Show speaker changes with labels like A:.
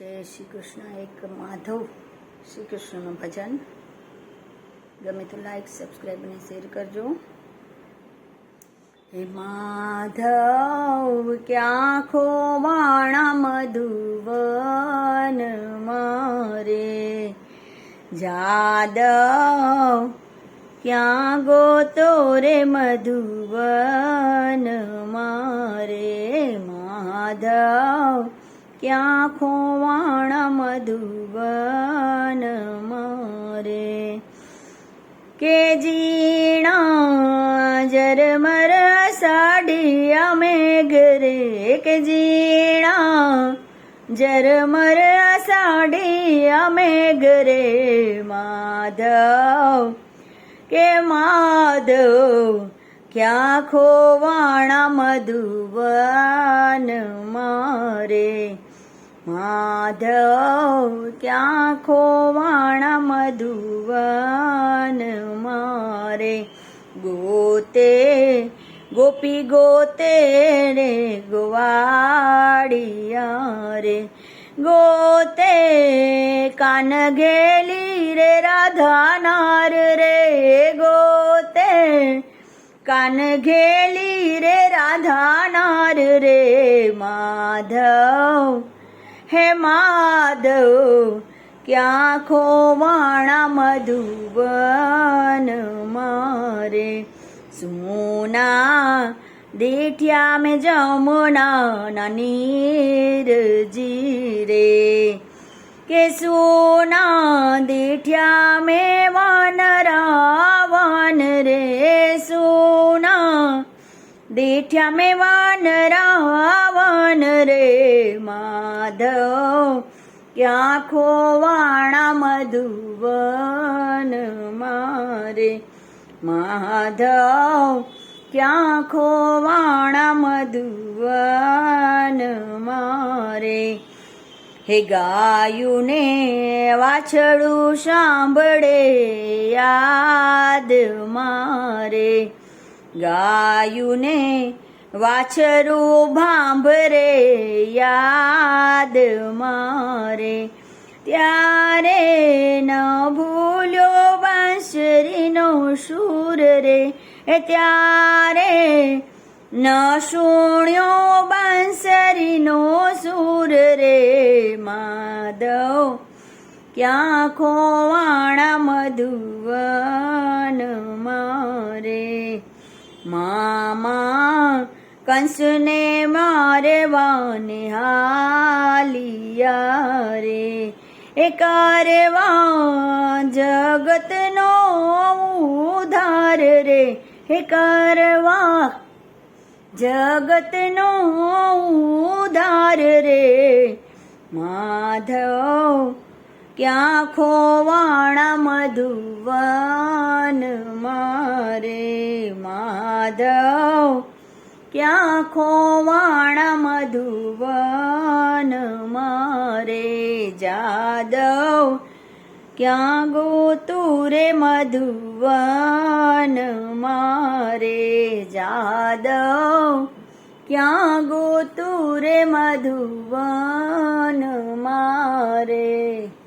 A: જય શ્રી કૃષ્ણ, એક માધવ શ્રી કૃષ્ણનું ભજન. ગમે તો લાઈક સબસ્ક્રાઈબ અને શેર કરજો. હે માધવ ક્યાં ખોવાણા મધુવન મારે? જાદવ, ક્યાં ગોતો રે મધુવન મારે? માધવ ક્યાં ખોવાણ મધુબન મારે. કે જીણા જરમર અમે ઘરે કે જીણા જરમર અમે ઘરે માધવ. કે માધવ ક્યાં ખોવાણા મધુબન મારે. માધવ ક્યાં ખોવાણા મધુવન મારે? ગોતે, ગોપી ગોતે રે ગોવાડિયા રે ગોતે, કાન ઘેલી રે રાધાનાર રે? ગોતે, કાન ઘેલી રે રાધાનાર રે? માધવ હે માધવ ક્યાં ખોવાણા મધુબન મારે? સુના દેઠિયા મેં જમુના નીર જીરે કે સુના દેઠિયા મેં વાનરાવન રે સોના દેઠ્યા મેં વાનરાવન રે માધવ ક્યાં ખોવાણા મધુવન મારે. માધવ ક્યાં ખોવાણા મધુવન મારે. હે ગાયુને વાછડું સાંભળે યાદ મારે. ગાયુને વાછરું ભાંભરે યાદ મારે. ત્યારે ન ભૂલ્યો બાંસરીનો સૂર રે. એ ત્યારે ન સુણ્યો બાંસરીનો સૂર રે. માધવ, ક્યાં ખોવાણા મધુવન કંસને મારે વાને હાલિયા રે એ કરવા જગતનો ઉધાર રે હે કરવા જગતનો ઉધાર રે માધવ ક્યાં ખોવાણા મધુવન મારે માધવ ક્યાં ખોવાણ મધુવન મારે જાદવ. ક્યાં ગોતું રે મધુવન મારે જાદવ. ક્યાં ગોતું રે મધુવન મારે